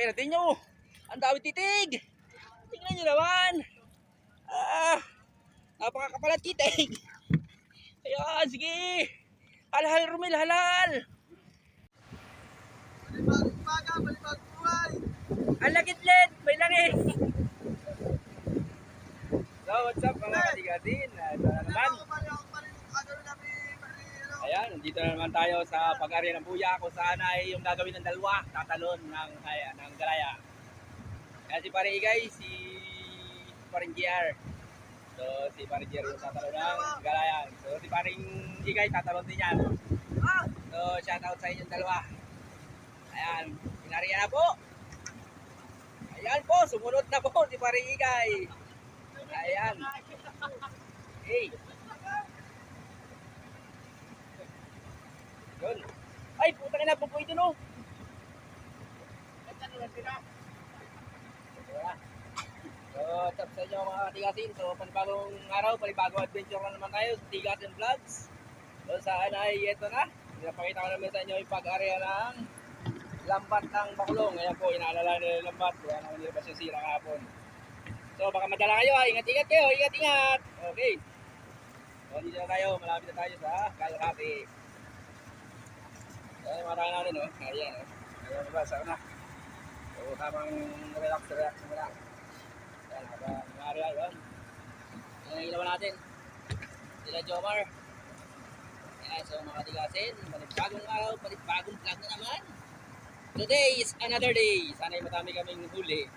Pero tingnan nyo, ang dami titig. Tingnan nyo naman. Ah, napakakapalat titig. Ayan, sige. Halal, Romel, halal. Balibag umaga, balibag buhay. Ang lagit-lit, may langit. So, what's up mga katigatin? Ito na naman. Ayan, nandito na naman tayo sa pag-area ng buya kung saan ay yung gagawin ng dalawa, tatalon ng, ay, ng galaya. Kaya si Pare Igay, si Paring GR. So, si Paring GR yung tatalon ng galayan. So, si Paring Igay tatalon din yan. So, shout out sa inyong dalawa. Ayan, pinariyan na po. Ayan po, sumunod na po si Paring Igay. Ayan. Hey. Yun. Ay, puta ka na po ito no. Wala. So, up sa inyo mga tigasin? So, panibagong araw, panibagong adventure na naman tayo sa Tigasin Vlogs. So, saan ay ito na. Pinapakita ko naman sa inyo yung pag-area ng lambat ng Bakulong. Ayan po, inaalala nila yung lambat. Kaya naman nila ba siya sira kahapon. So, baka madala kayo. Ingat-ingat kayo. Ingat-ingat. Okay. So, dito na tayo. Malapit na tayo sa Kalahati. Ayan, tayo natin, oh. Ayan, oh. Ayan, diba, sa una. So, tamang relax, relax muna. Ayan, habang maaari ay, yun. Ayan, ang ilaw natin. Sila Jomar. Ayan, so mga tigasin, panibagong araw, panibagong vlog na naman. Today is another day. Sana'y matami kaming huli.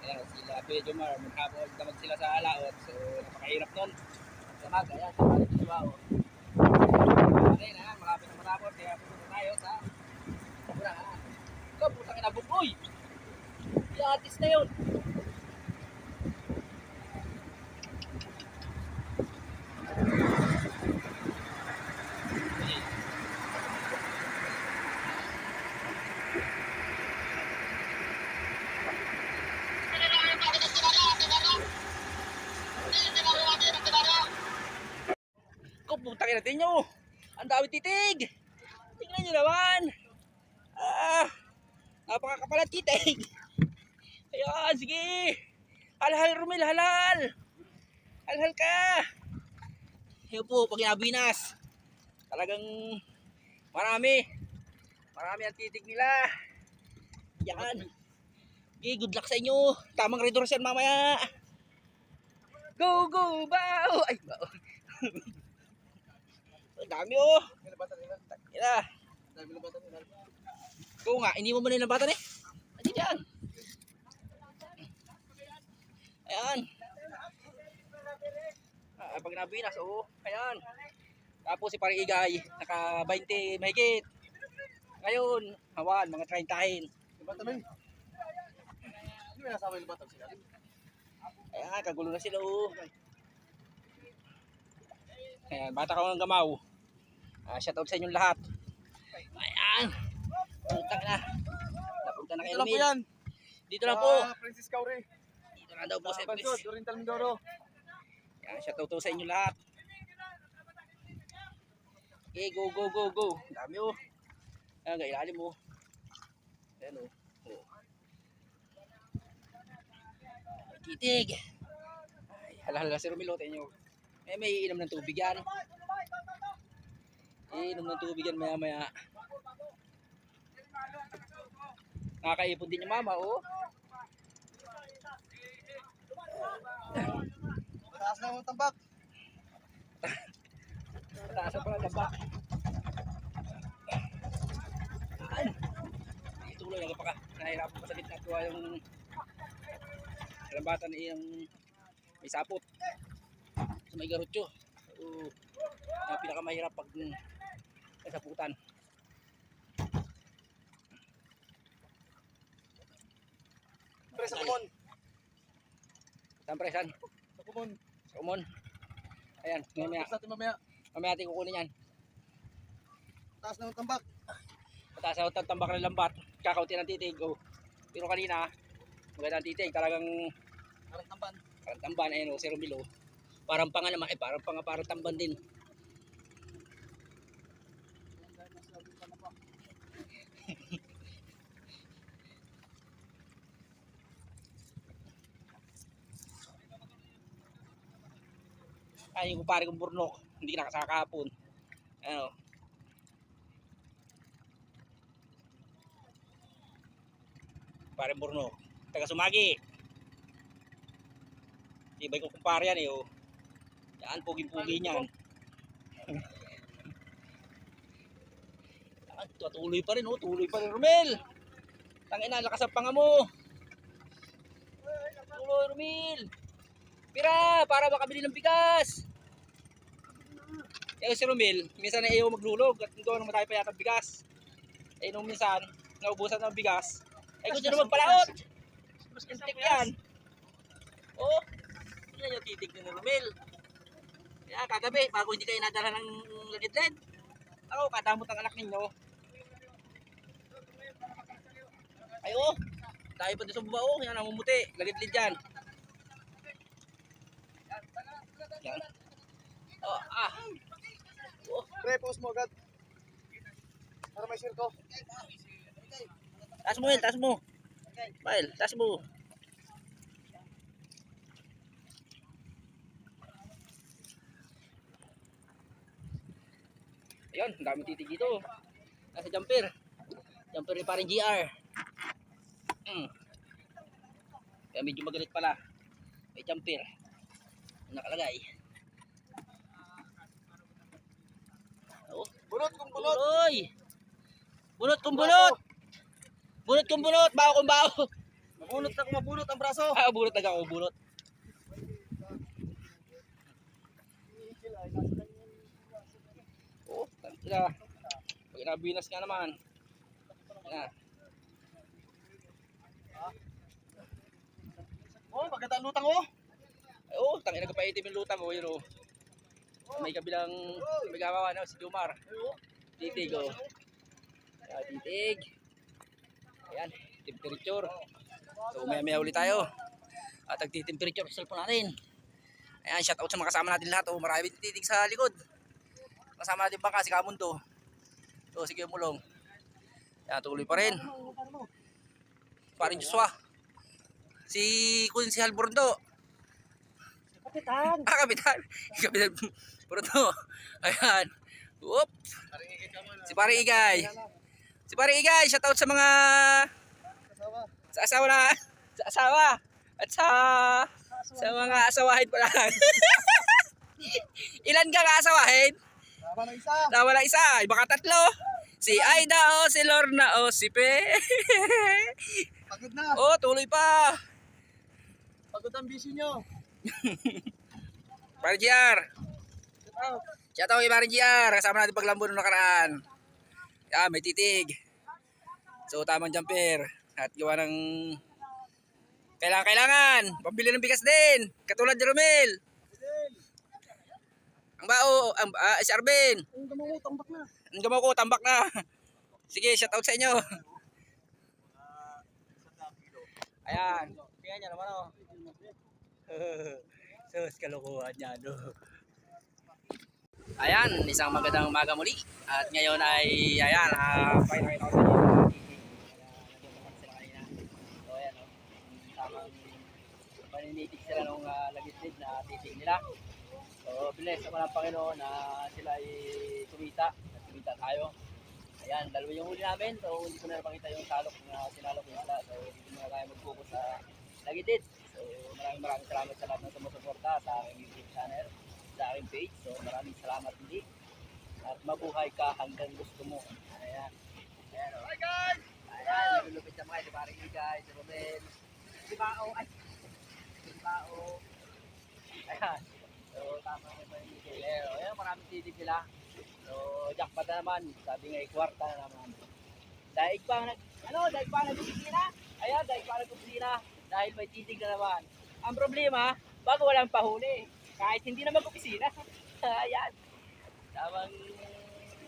Ayan, sila Kuya Jomar, maghapon damag sila sa alaot. So, napakahirap nun. Damag, ayan, sa diba, oh. Ayan, ha. Kaya pupunta tayo sa Burahan. Ikaw, puta ka na buboy. Yung artist na yun. Ikaw, puta ka natin nyo. Ang dami titig. Tingnan nyo naman. Ah, napakakapalat titig. Ayan, sige. Halal, Romel, halal. Halal ka. Ayan po, pag inabinas. Talagang marami. Marami ang titig nila. Yan. Okay, good luck sa inyo. Tamang redors yan mamaya. Go, go, bow! Ay, bow. Ang dami oh. Ina. Oo nga, hindi mo ba nilabatan eh? Dyan. Ayan. Ah, pag nabinas, oo. Ayan. Tapos si Paring Igay, naka 20 mahigit. Ngayon, hawan, mga 30 Nilabatan mo yun. Hindi mo nasama yung nilabatan sila. Ayan, kagulo na sila oh. Ayan, bata ka ng gamaw. Ah, shout out sa inyong lahat. Ayan. Punta na. Napunta na kayo Ito lang po Mil. yan. Dito na po. Ah, Princess Kauri. Dito na daw po sa Bansod, Oriental Mindoro. Yan, shout out to sa inyo lahat. Okay, go, go, go, go. Ang Dami oh. Ayan, kailalim mo. Ayan oh. oh. May Titig. Ay, halala si Romilo, tayo nyo. Eh, may inom ng tubig yan. Inom ng tubig yan maya maya. Nakakaipon din yung mama, oh. Mataas na yung tambak. Mataas na pala. Ay. Ituloy lang pa ka. Nahirapan pa sa gitna. Tuwa yung lambatan yung may sapot. Sa may garutyo. Yung pinakamahirap pag may saputan. Pre, sa kumon. Saan presan? Sa kumon. Sa umon. Ayan, mamaya, Tapos natin mamaya. mamaya natin kukunin yan. Taas na yung tambak. Mataas ako ng tambak ng lambat. Kakaunti ng titig. Oh. Pero kanina, magandang titig. Talagang Parang tamban. parang tamban. Ayun o, si Romilo. Parang panga naman. Eh, parang panga, parang tamban din. Ay, yung kumpare kong burnok. Hindi nakasaka kahapon. Ano? Kumpare burnok. Taga sumagi. Ibay ko kumpare yan eh. Oh. Yan, puging-pugi niyan. Yan, tuloy pa rin oh. Tuloy pa rin, Romel. Tangina, lakas ang panga mo. Tuloy, Romel. Pira, para makabili ng bigas. Eh si Romel, minsan na ayaw maglulog at doon naman tayo pa yata bigas. Eh nung minsan, naubusan ng bigas. Eh gusto na magpalaot. Intik yan. Oh, yan yung titig ni Romel. Kaya kagabi, bago hindi kayo nadala ng lagid-led. Ako, kadamot ang anak ninyo. Ay oh, tayo pa doon sa baba oh, yan ang mumuti. Lagid-led yan. Yan. Oh, ah. Oh, Pre, post mo agad. Para may share ko. taas mo yun, taas mo. Pail, taas mo. Ayun, ang daming titig dito. Nasa jumper. Jumper ni parang GR. Mm. Kaya medyo magalit pala. May jumper. Nakalagay. Oh, Bunot kung bunot. Buloy! Bunot kong bunot! Bunot kong bunot! Bao kong bao! Mabunot na kung mabunot ang braso. Ah, bunot na ako, bunot. Oh, tantila. Pag inabinas nga naman. Yan. Oh, maganda lutang oh. Ay, oh, tangin na kapaitim yung lutang, oh, yun, oh. May kabilang, may gawawa na, si Jumar. Titig, oh. Ayan, titig. Ayan, temperature. So, maya maya ulit tayo. At nagtitemperature sa cellphone natin. Ayan, shout out sa mga kasama natin lahat. Oh, marami titig sa likod. Kasama natin bangka, si Kamundo. So, sige mulong. Ayan, tuloy pa rin. Paring Joshua. Si Kun si Halbordo. Kapitan. Ah, kapitan. Kapitan Bruno. Ayan. Whoop. Si Pare Igay. Si Pare Igay, shout out sa mga sa asawa na sa asawa at sa sa mga asawahin pa lang. Ilan ka asawahin? Tama na isa. Tawa lang isa, iba ka tatlo. Si Aida o si Lorna o si Pe. Pagod na. oh, tuloy pa. Pagod ang busy nyo. Pare GR. Shout out kay Pare GR. Kasama natin paglambo nung nakaraan. Yan, may titig. So, tamang jumper. At gawa ng kailangan, kailangan. Pambili ng bigas din. Katulad ni Romel. Ang bao, ang, ah, si Arvin. Ang damo mo, tambak na. Ang gamaw ko, tambak na. Sige, shout out sa inyo. Ayan. Tingnan nyo naman oh. Sus, kalukuhan niya, no. Ayan, isang magandang umaga muli. At ngayon ay, ayan, ah, pakita ko sa inyo. So, paninitig sila nung uh, lagitid na titig nila. So, bless naman ang Panginoon na sila ay kumita. At kumita tayo. Ayan, dalawa yung huli namin. So, hindi ko na napakita yung salok na sinalok yung isla. So, hindi ko na tayo mag-focus sa lagitid. So, maraming maraming salamat sa lahat ng sumusuporta sa aking YouTube channel, sa aking page. So, maraming salamat hindi. At mabuhay ka hanggang gusto mo. Ayan. Ayan, oh. Hi guys! Ayan, nalulupit na mga. Si Paring Igay, si Romel, si Bao, ay, si Bao. Ayan. So, tama na ba yung Pero, ayan, maraming titig nila. So, jackpot na naman. Sabi nga, kwarta na naman. Daig pa ano, daig pa nag-opisina. Ayan, daig pa nag-opisina. Dahil may titig na naman. Ang problema, bago walang pahuli. Kahit hindi na mag-opisina. Ayan. Tamang,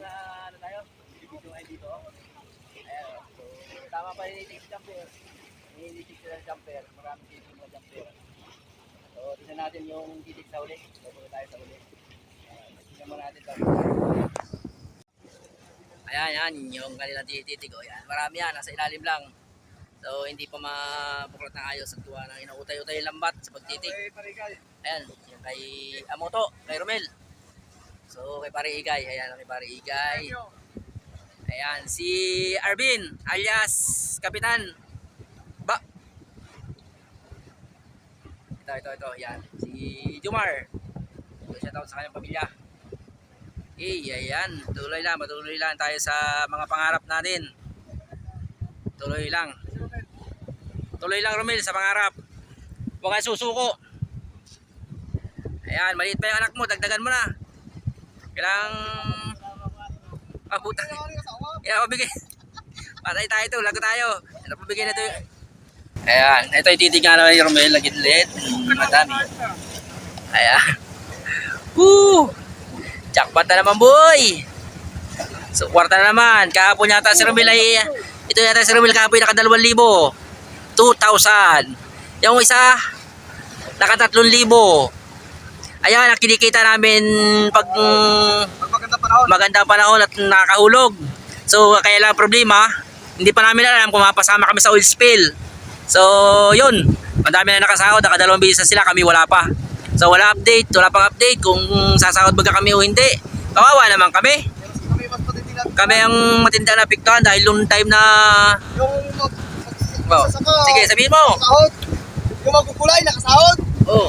na, ano tayo, video ngayon dito. Ayan, so, tama pa rin yung jumper. Nililig sila ng jumper. Maraming titig na jumper. So, tingnan natin yung titig sa uli. So, punta tayo sa uli. Ayan, tingnan mo natin ito. Ayan, yan, yung kanilang tititig. O, yan. Marami yan, nasa ilalim lang. So, hindi pa mabuklat ng ayos at gawa ng inautay-utay lambat sa pagtitik. Ayan, yung kay Amoto, kay Romel. So, kay Pare Igay. Ayan, kay Pare Igay. Ayan, si Arvin, alias Kapitan. Ba? Ito, ito, ito. Ayan, si Jumar. So, shout out sa kanyang pamilya. Okay, ayan. Tuloy lang, matuloy lang tayo sa mga pangarap natin. Tuloy lang. Tuloy lang, Romel, sa pangarap. Huwag kang susuko. Ayan, maliit pa yung anak mo, dagdagan mo na. Kailangang... Ah, puta. Kaya pabigay. Patay tayo ito, lago tayo. Ito pabigay na ito. Ayan, ito yung titignan naman ni Romel, lagit-lit. Madami. Ayan. Woo! Jackpot na naman, boy! So, kwarta na naman. Kahapon yata si Romel ay... Ito yata si Romel kahapon naka 2,000. 2,000. Yung isa, naka 3,000. Ayan, ang kinikita namin pag mm, Pag maganda panahon. magandang panahon at nakahulog. So, kaya lang problema, hindi pa namin alam kung mapasama kami sa oil spill. So, yun. Madami na nakasahod, nakadalawang bisis na sila, kami wala pa. So, wala update, wala pang update kung sasahod ba kami o hindi. Kawawa naman kami. Kami ang matinda na piktuhan dahil nung time na... Yung magsasaka. sige, sabihin mo. Nakasahod. Yung magkukulay, nakasahod. Oh,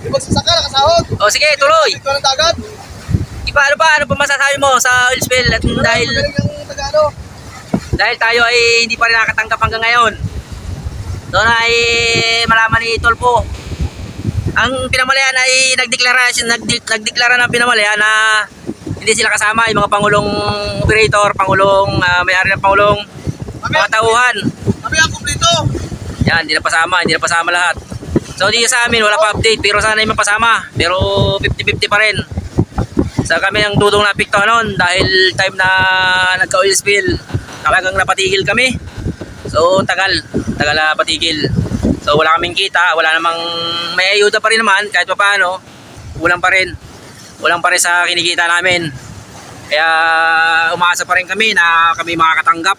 Yung magsasaka, nakasahod. oh sige, tuloy. Ito ng dagat. Iba, ano pa, ano pa masasabi mo sa oil spill? At dahil, Magaling yung Tagano. dahil tayo ay hindi pa rin nakatanggap hanggang ngayon. Doon ay malaman ni Tolpo. Ang pinamalayan ay nagdeklara, nagde- nagdeklara ng pinamalayan na hindi sila kasama, yung mga pangulong operator, pangulong ah, may-ari ng pangulong mga tauhan. Kami ang kumplito. Yan, hindi na pasama, hindi na pasama lahat. So dito sa amin, wala pa update, pero sana yung mapasama. Pero 50-50 pa rin. So kami ang dudong napikto noon dahil time na nagka-oil spill, talagang napatigil kami. So tagal, tagal na patigil. So wala kaming kita, wala namang may ayuda pa rin naman kahit pa paano. Kulang pa rin. Kulang pa rin sa kinikita namin. Kaya umaasa pa rin kami na kami makakatanggap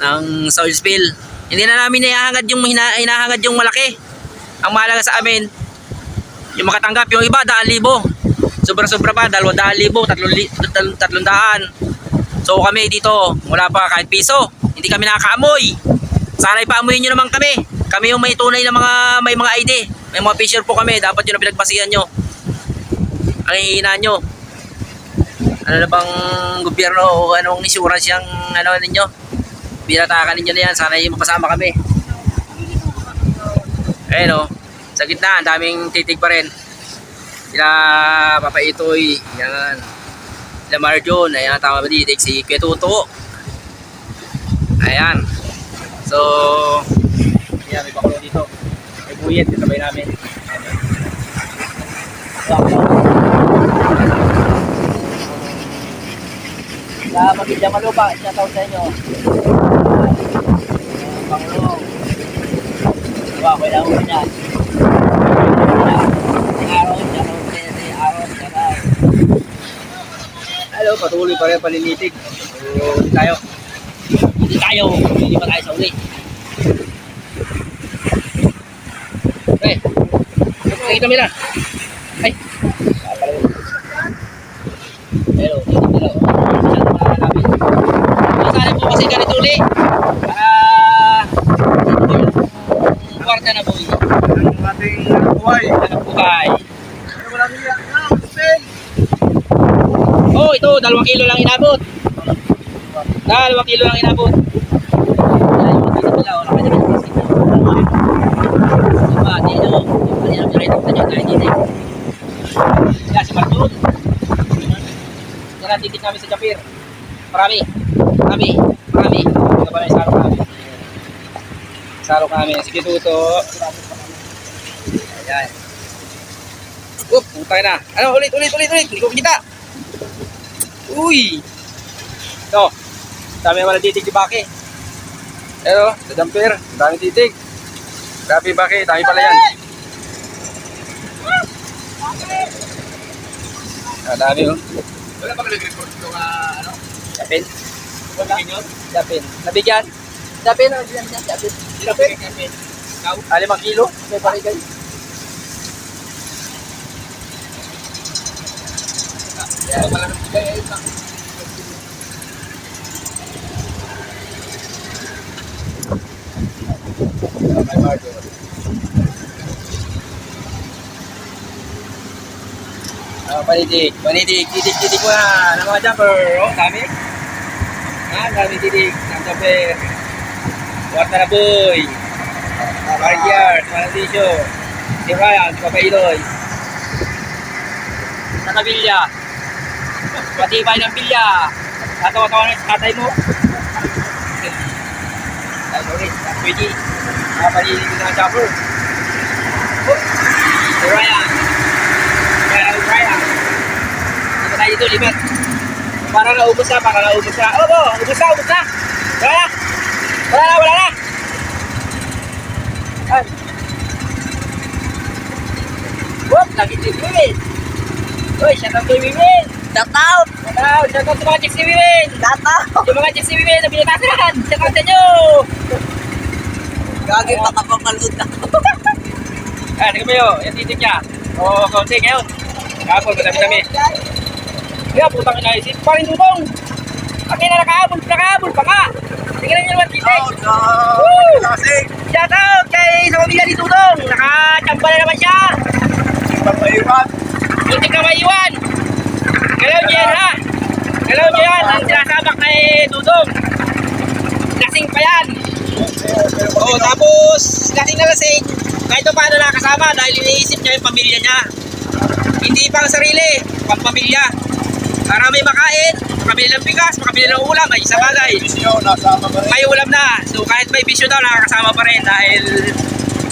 ng soil spill. Hindi na namin hinahangad yung hina, hinahangad yung malaki. Ang mahalaga sa amin, yung makatanggap, yung iba, daan libo. Sobra-sobra pa, dalawang daan libo, tatlong, tatlong, tatlong daan. So kami dito, wala pa kahit piso. Hindi kami nakakaamoy. Sana ipaamoy nyo naman kami. Kami yung may tunay na mga, may mga ID. May mga picture po kami. Dapat yun ang pinagbasihan nyo. Ang hihina nyo. Ano na bang gobyerno o anong insurance yung ano ninyo? Binatakan ninyo na yan. Sana yung mapasama kami. Ayun o. Sa gitna, ang daming titig pa rin. Sila Papa Itoy. Yan. Sila Marjon. Ayan, tama ba didig? Si Kwetuto. Ayan. So, ayan, may bakulo dito. May buyet. Kasabay namin. Sa Pamilya Malupa, tawag sa inyo. Pangulong. Diba, kailangan mo niyan. Hello, patuloy pa rin palilitig. So, hindi tayo. Hindi tayo. Hindi pa tayo sa uli. Okay. Sige, kamera. Ay. Papalaw. Hello, dito nila. Masyado malalabi. Masali po kasi ganito uli. Yung kwarta na boy. Ang ating buhay. Hanap buhay. Oh, ito, dalawang kilo lang inabot. Dalawang kilo lang inabot. Kaya ang titik namin sa Japir. Marami. Marami. Ito pala yung sarok namin. Sarok namin. Sige, tuto. Ayan. Oop, putay na. Ano, ulit, ulit, ulit, ulit. Hindi ko kita. Uy! Ito. Dami naman titig di Baki. Pero, sa damper, dami titig. Grabe Baki, dami pala yan. Ah, dami oh. Wala ba nag-report ito ka, ano? Dapin. Wala? Dapin. Nabigyan. Dapin, dyan, dapin. Sila Kape? kape. Ikaw? Ah, limang kilo? May barigay. Ikaw pala ng bigay. Ayun lang. May bardo. Ah, panidig. Panidig. Titig-titig mo na ng mga jumper. Oh, dami. Ah, dami titig. Ng jumper. Water na boy. Barrier. Manasisyo. Si Ryan. Si Papa Iloy. Sa kabilya. Matibay ng bilya. Tatawa-tawa na sa tatay mo. Ay, sorry. Pwede. Mga panidig ko ng jumper. Oh, Si Ryan. Kaya ang Ryan. Dito tayo dito, lipat. Para naubos na, para naubos na. Oh, ubos na, ubos na. Wala na. Wala na, wala na. Ay. Whoop, lagi si Wiwin. Uy, shout out kay Wiwin. Shout out! Shout out, shout out sa mga chicks ni Wiwin. Shout out! Yung mga chicks ni Wiwin na binatasan. Shout out sa inyo. Gagi makapapalood na. Ah, tingnan mo yun. Yan titik niya. Oo, kaunti ngayon. Kapon, madami-dami. Kaya putang ina isip pa rin dudong. Akin na nakahabol, nakahabol pa nga. Tingnan niyo naman titik. Woo! Kasi, Shout out kay sa pamilya ni Dudong. Nakachamba na naman siya. Pagpaiwan. Muntik na maiwan. Galaw niyo yan ha. Galaw niyo yan. Ang sinasabak kay Dudong. Lasing pa yan. Oo, tapos lasing na lasing. Kahit pa paano nakasama dahil iniisip niya yung pamilya niya. Hindi pang sarili, pang pamilya. Para may makain, makabili ng bigas, makabili ng ulam, ay isa bagay. May ulam na. So kahit may bisyo daw, nakakasama pa rin dahil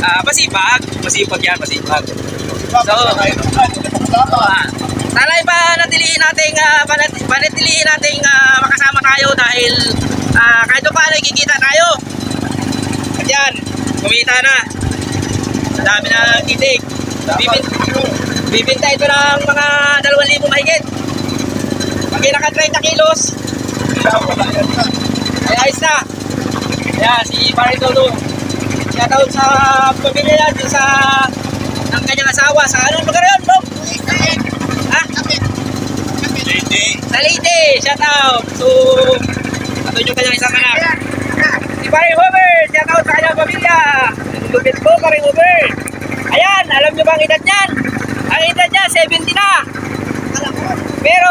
ah masipag. Masipag yan, masipag. So, Talay pa natiliin nating uh, panatiliin nating ah, makasama tayo dahil ah, kahit pa paano kikita tayo. At yan, kumita na. Ang dami na kitik. Bibin, bibinta ito ng mga 2,000 mahigit. Pag naka 30 kilos, ay ayos na. Kaya si Barry Todo, shoutout sa pamilya dun sa ang kanyang asawa sa anong lugar yun, bro? Ha? Hindi. Sa Leyte, shoutout. So, ato yung kanyang isang anak. Si Barry Homer, shoutout sa kanyang pamilya. Lupit po, Barry Homer. Ayan, alam nyo ba ang edad niyan? Ang edad niya, 70 na. Pero,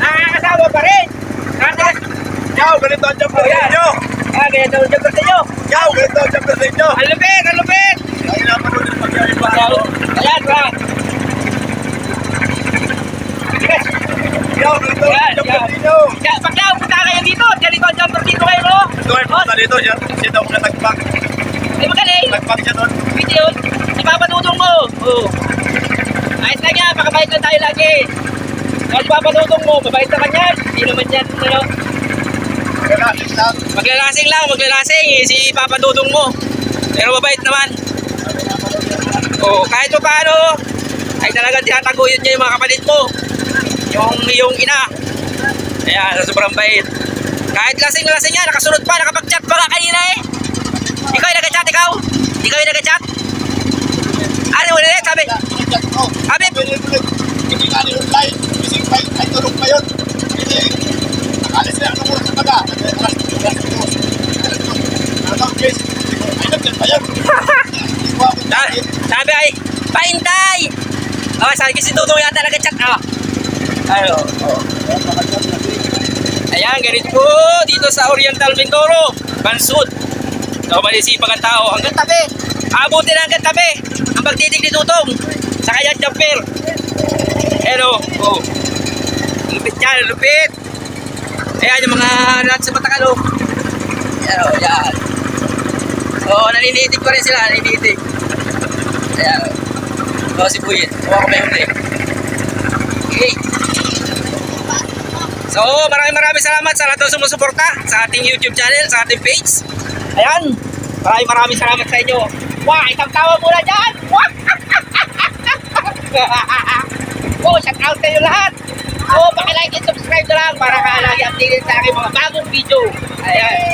nakakasawa pa rin. Nakaka- Yaw, ganito ang jumper ninyo. Ah, kaya daw dyan sa inyo. Yaw, ganito ang jumper ninyo. Ang lupit, ang lupit. Ay, napanood yung pagkaiwan. Ayan, bro. Yaw, ganito Yan, yan. dito. Ganito ang jumper dito kayo, no? Ito dito. Siya daw mga nagpag. Ay, magaling. Nagpag siya doon. Video, ipapadudong mo. Oo. Ayos lang yan, makabait lang tayo lagi. Kasi ipapadudong mo, mabait naman yan. Hindi naman yan, ano, Kailangan lang. maglalasing lang, maglalasing. eh, Si ipapadudong mo. Pero mabait naman. Oo, kahit pa paano, ay talagang tinataguyod niya yung mga kapatid mo. Yung, yung ina. Kaya sa sobrang bait. Kahit lasing-lasing yan, nakasunod pa, nakapag-chat pa nga kanina eh. Ikaw yung nag-chat, ikaw? Ikaw yung nag-chat? Ano mo ulit? Sabi, Sabi. Hindi nga ni online. Kasi may ay tulog pa yun. Hindi. Nakalis na ako sa baga. Alas dos. Alas dos. Ang case? Ay, pa yun. Sabi, ay, paintay! Oh, sabi kasi Dudong yata nag-chat. Oh. Ayo. Ayan, ganito po dito sa Oriental Mindoro, Bansud. So, manisipag ang tao. Hanggang tabi. Abutin na hanggang tabi. Ang pagtitig ni Dudong sa kanyang jumper. Hello. Oh. Lupit yan, lupit. Ayan yung mga lahat sa Batakalo. Ayan o, yan. So, naninitig pa rin sila, naninitig. Ayan. O, si Buyin. Kuha ko may huli. So, maraming maraming salamat sa lahat ng sumusuporta sa ating YouTube channel, sa ating page. Ayan. Maraming maraming salamat sa inyo. Wah, isang tawa muna dyan. Wah! oh, shout out sa inyo lahat. Oh, pakilike and subscribe na lang para kaalagi updated sa aking mga bagong video. Ayan.